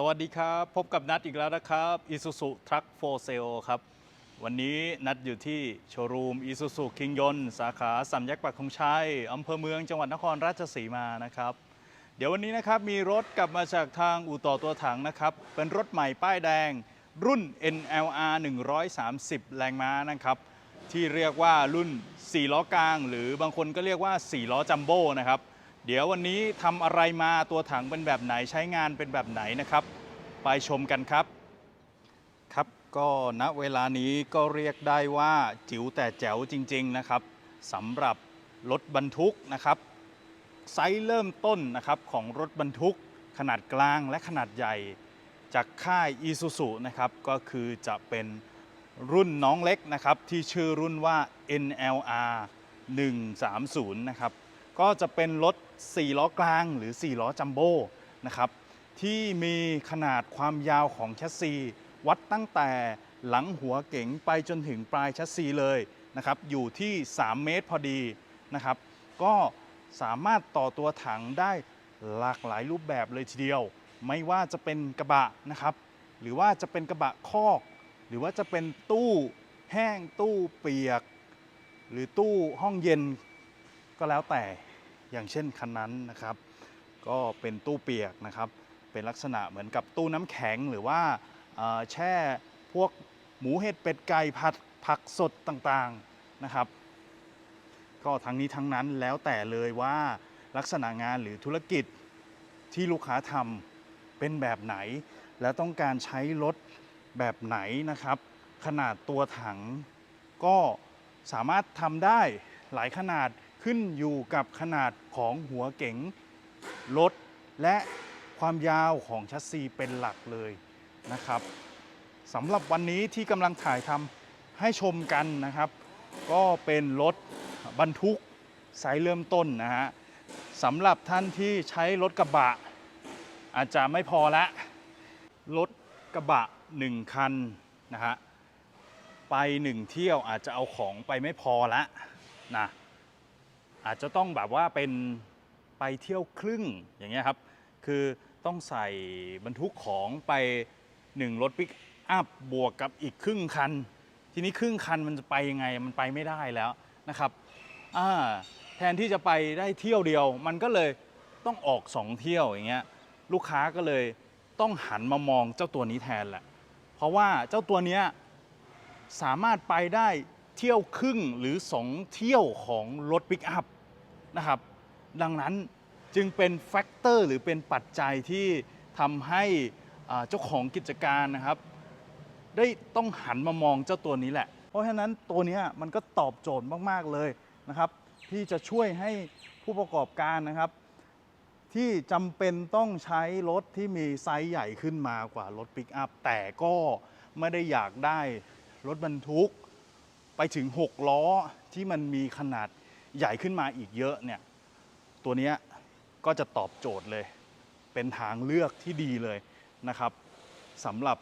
สวัสดีครับ พบกับนัดอีกแล้วนะครับ Isuzu Truck for Sale ครับ วันนี้นัดอยู่ที่โชว์รูม Isuzu คิงยนสาขาสามแยกปักธงชัยอำเภอเมืองจังหวัดนครราชสีมานะครับ เดี๋ยววันนี้นะครับมีรถกลับมาจากทางอู่ต่อตัวถังนะครับ เป็นรถใหม่ป้ายแดง รุ่น NLR 130 แรงม้านะครับ ที่เรียกว่ารุ่น 4 ล้อกลาง หรือบางคนก็เรียกว่า 4 ล้อจัมโบ้นะครับ เดี๋ยววันนี้ทำอะไรมาตัวถังเป็นแบบไหนใช้งานเป็นแบบไหนนะครับ ไปชมกันครับ ครับก็ณเวลานี้ก็เรียกได้ว่าจิ๋วแต่แจ๋วจริง ๆนะครับสำหรับรถบรรทุกนะครับ ไซส์เริ่มต้นนะครับของรถบรรทุกขนาดกลางและขนาดใหญ่จากค่าย Isuzu นะครับก็คือจะเป็นรุ่นน้องเล็กนะครับที่ชื่อรุ่นว่า NLR 130 นะครับ ก็จะเป็นรถ 4 ล้อกลางหรือ 4 ล้อจัมโบ้นะครับที่มีขนาดความยาวของแชสซี วัดตั้งแต่หลังหัวเก๋งไปจนถึงปลายแชสซีเลยนะครับอยู่ที่ 3 เมตรพอดีนะครับก็สามารถต่อตัวถังได้หลากหลายรูปแบบเลยทีเดียว ไม่ว่าจะเป็นกระบะนะครับ หรือว่าจะเป็นกระบะคอก หรือว่าจะเป็นตู้แห้งตู้เปียก หรือตู้ห้องเย็นก็แล้วแต่ อย่างเช่นคันนั้นนะครับ ก็เป็นตู้เปียกนะครับ เป็นลักษณะเหมือนกับตู้น้ำแข็งหรือว่าแช่พวกหมูเห็ดเป็ดไก่ผัดผักสดต่างๆนะครับ ก็ทั้งนี้ทั้งนั้นแล้วแต่เลยว่าลักษณะงานหรือธุรกิจที่ลูกค้าทำเป็นแบบไหน และต้องการใช้รถแบบไหนนะครับ ขนาดตัวถังก็สามารถทำได้หลายขนาด ขึ้นอยู่กับขนาดของหัวเก๋งรถและความยาวของชัสซีเป็นหลักเลยนะครับสำหรับวันนี้ที่กำลังถ่ายทำให้ชมกันนะครับ ก็เป็นรถบรรทุกไซส์เริ่มต้นนะฮะสำหรับท่านที่ใช้รถกระบะ อาจจะไม่พอละรถกระบะหนึ่งคันนะฮะไปหนึ่งเที่ยวอาจจะเอาของไปไม่พอละนะ อาจจะต้องแบบว่าเป็นไปเที่ยวครึ่งอย่างเงี้ยครับ คือต้องใส่บรรทุกของไปหนึ่งรถปิกอัพบวกกับอีกครึ่งคัน ทีนี้ครึ่งคันมันจะไปยังไงมันไปไม่ได้แล้วนะครับอ่าแทนที่จะไปได้เที่ยวเดียว มันก็เลยต้องออกสองเที่ยวอย่างเงี้ยลูกค้าก็เลยต้องหันมามองเจ้าตัวนี้แทนแหละ เพราะว่าเจ้าตัวนี้สามารถไปได้เที่ยวครึ่งหรือ 2 เที่ยวของรถปิกอัพ นะครับ ดังนั้นจึงเป็นแฟกเตอร์หรือเป็นปัจจัยที่ทำให้เจ้าของกิจการนะครับ ได้ต้องหันมามองเจ้าตัวนี้แหละ เพราะฉะนั้นตัวนี้มันก็ตอบโจทย์มาก ๆ เลยนะครับที่จะช่วยให้ผู้ประกอบการนะครับ ที่จำเป็นต้องใช้รถที่มีไซส์ใหญ่ขึ้นมากว่ารถปิกอัพแต่ก็ไม่ได้อยากได้รถบรรทุก ไปถึง 6 ล้อที่มันมีขนาด ใหญ่ขึ้นมาอีกเยอะเนี่ยตัวนี้ก็จะตอบโจทย์เลย เป็นทางเลือกที่ดีเลยนะครับสำหรับ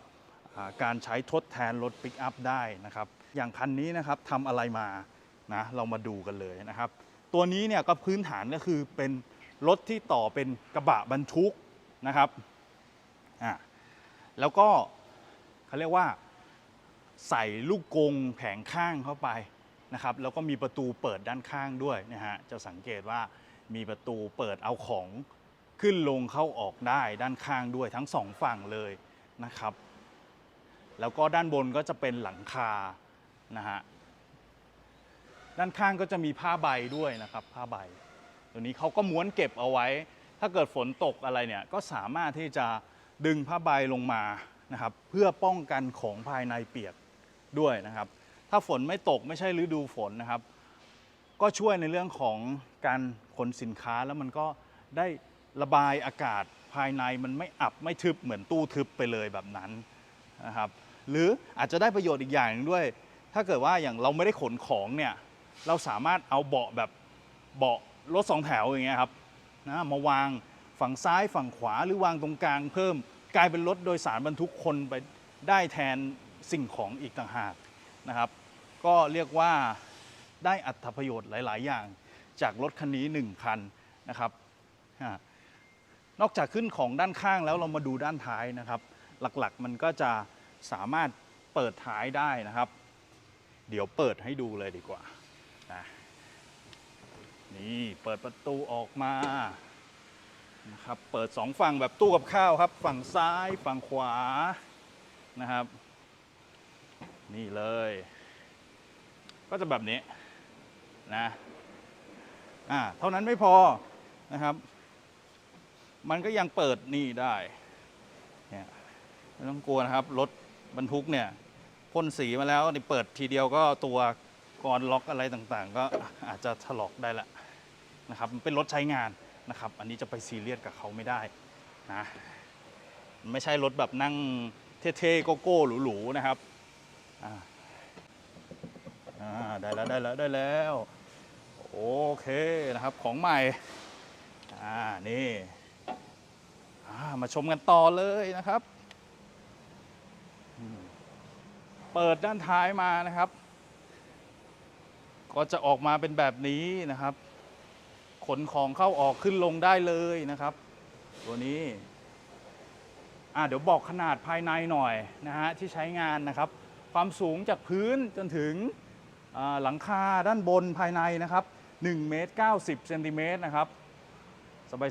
การใช้ทดแทนรถปิกอัพได้นะครับ อย่างคันนี้นะครับทำอะไรมานะเรามาดูกันเลยนะครับ ตัวนี้เนี่ยก็พื้นฐานก็คือเป็นรถที่ต่อเป็นกระบะบรรทุกนะครับอ่าแล้วก็เขาเรียกว่าใส่ลูกกงแผงข้างเข้าไป นะครับแล้วก็มีประตูเปิดด้านข้างด้วยนะฮะจะสังเกตว่ามีประตูเปิดเอาของขึ้นลงเข้าออกได้ด้านข้างด้วยทั้งสองฝั่งเลยนะครับ แล้วก็ด้านบนก็จะเป็นหลังคานะฮะด้านข้างก็จะมีผ้าใบด้วยนะครับ ผ้าใบ ตัวนี้เขาก็ม้วนเก็บเอาไว้ ถ้าเกิดฝนตกอะไรเนี่ยก็สามารถที่จะดึงผ้าใบลงมานะครับ เพื่อป้องกันของภายในเปียกด้วยนะครับ ถ้าฝนไม่ตกไม่ใช่ฤดูฝนนะครับ ก็ช่วยในเรื่องของการขนสินค้าแล้วมันก็ได้ระบายอากาศภายในมันไม่อับไม่ทึบเหมือนตู้ทึบไปเลยแบบนั้นนะครับ หรืออาจจะได้ประโยชน์อีกอย่างหนึงด้วย ถ้าเกิดว่าอย่างเราไม่ได้ขนของเนี่ย เราสามารถเอาเบาะแบบเบาะรถสองแถวอย่างเงี้ยครับนะมาวางฝั่งซ้ายฝั่งขวาหรือวางตรงกลางเพิ่ม กลายเป็นรถโดยสารบรรทุกคนไปได้แทนสิ่งของอีกต่างหาก นะครับ ก็เรียกว่าได้อัตประโยชน์หลาย ๆ อย่างจากรถคันนี้ 1 คันนะครับ นอกจากขึ้นของด้านข้างแล้วเรามาดูด้านท้ายนะครับ หลักๆมันก็จะสามารถเปิดท้ายได้นะครับ เดี๋ยวเปิดให้ดูเลยดีกว่านะนี่เปิดประตูออกมานะครับ เปิดสองฝั่งแบบตู้กับข้าวครับ ฝั่งซ้ายฝั่งขวานะครับ นี่เลย ก็จะแบบนี้นะอ่าเท่านั้นไม่พอนะครับ มันก็ยังเปิดนี่ได้เนี่ยไม่ต้องกลัวนะครับ รถบรรทุกเนี่ยพ่นสีมาแล้วนี่เปิดทีเดียวก็ตัวกรอนล็อกอะไรต่างๆ ก็อาจจะถลอกได้ละนะครับมันเป็นรถใช้งานนะครับ อันนี้จะไปซีเรียสกับเขาไม่ได้นะไม่ใช่รถแบบนั่งเท่ๆโกโก้หรูๆนะครับ อ่าอ่าได้แล้วได้แล้วได้แล้ว โอเคนะครับของใหม่ อ่านี่อ่ามาชมกันต่อเลยนะครับ เปิดด้านท้ายมานะครับ ก็จะออกมาเป็นแบบนี้นะครับ ขนของเข้าออกขึ้นลงได้เลยนะครับ ตัวนี้อ่าเดี๋ยวบอกขนาดภายในหน่อยนะฮะที่ใช้งานนะครับ ความสูงจากพื้นจนถึงหลังคาด้านบนภายในนะครับ1เมตร90เซนติเมตรนะครับ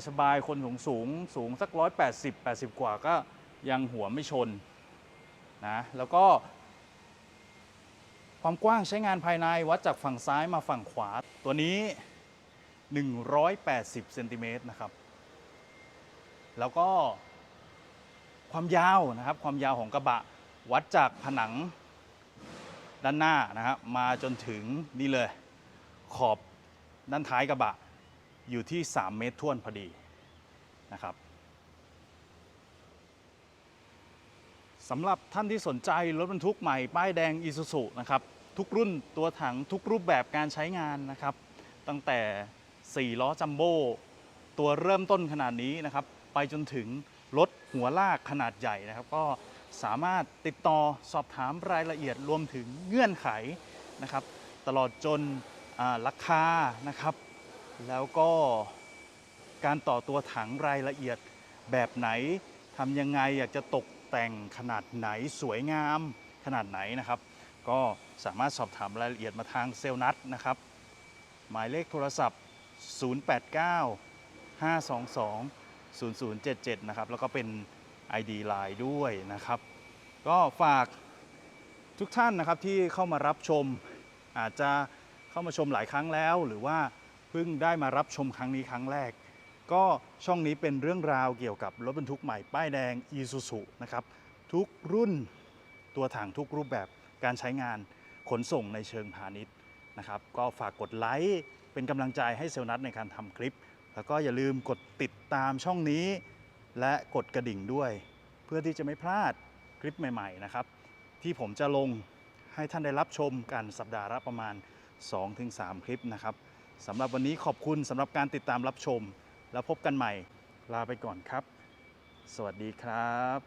สบายๆ คนสูงสูงสูงสัก 180 80 กว่าก็ยังหัวไม่ชนนะแล้วก็ ความกว้างใช้งานภายในวัดจากฝั่งซ้ายมาฝั่งขวา ตัวนี้ 180เซนติเมตรนะครับ แล้วก็ความยาวนะครับ ความยาวของกระบะ วัดจากผนัง ด้านหน้านะครับมาจนถึงนี่เลยขอบด้านท้ายกระบะอยู่ที่ 3 เมตรท่วนพอดีนะครับสำหรับท่านที่สนใจรถบรรทุกใหม่ ป้ายแดง i s u z u นะครับ ทุกรุ่นตัวถังทุกรูปแบบการใช้งานนะครับ ตั้งแต่ 4 ล้อจัมโบ้ตัวเริ่มต้นขนาดนี้นะครับ ไปจนถึงรถหัวลากขนาดใหญ่นะครับ ก็ สามารถติดต่อสอบถามรายละเอียดรวมถึงเงื่อนไขนะครับ ตลอดจนราคานะครับ แล้วก็การต่อตัวถังรายละเอียดแบบไหนทำยังไงอยากจะตกแต่งขนาดไหนสวยงามขนาดไหนนะครับ ก็สามารถสอบถามรายละเอียดมาทางเซลล์นัดนะครับ หมายเลขโทรศัพท์ 089 522 0077 นะครับ แล้วก็เป็น ID Line ด้วยนะครับ ก็ฝากทุกท่านนะครับที่เข้ามารับชม อาจจะเข้ามาชมหลายครั้งแล้ว หรือว่าเพิ่งได้มารับชมครั้งนี้ครั้งแรก ก็ช่องนี้เป็นเรื่องราวเกี่ยวกับรถบรรทุกใหม่ป้ายแดง i s u z u นะครับทุกรุ่นตัวถังทุกรูปแบบการใช้งานขนส่งในเชิงพาณิชย์นะครับ ก็ฝากกดไลค์เป็นกำลังใจให้เซลนัทในการทำคลิป แล้วก็อย่าลืมกดติดตามช่องนี้ และกดกระดิ่งด้วย เพื่อที่จะไม่พลาดคลิปใหม่ๆนะครับ ที่ผมจะลงให้ท่านได้รับชมกันสัปดาห์ละประมาณ 2-3 คลิปนะครับสำหรับวันนี้ขอบคุณสำหรับการติดตามรับชม แล้วพบกันใหม่ลาไปก่อนครับ สวัสดีครับ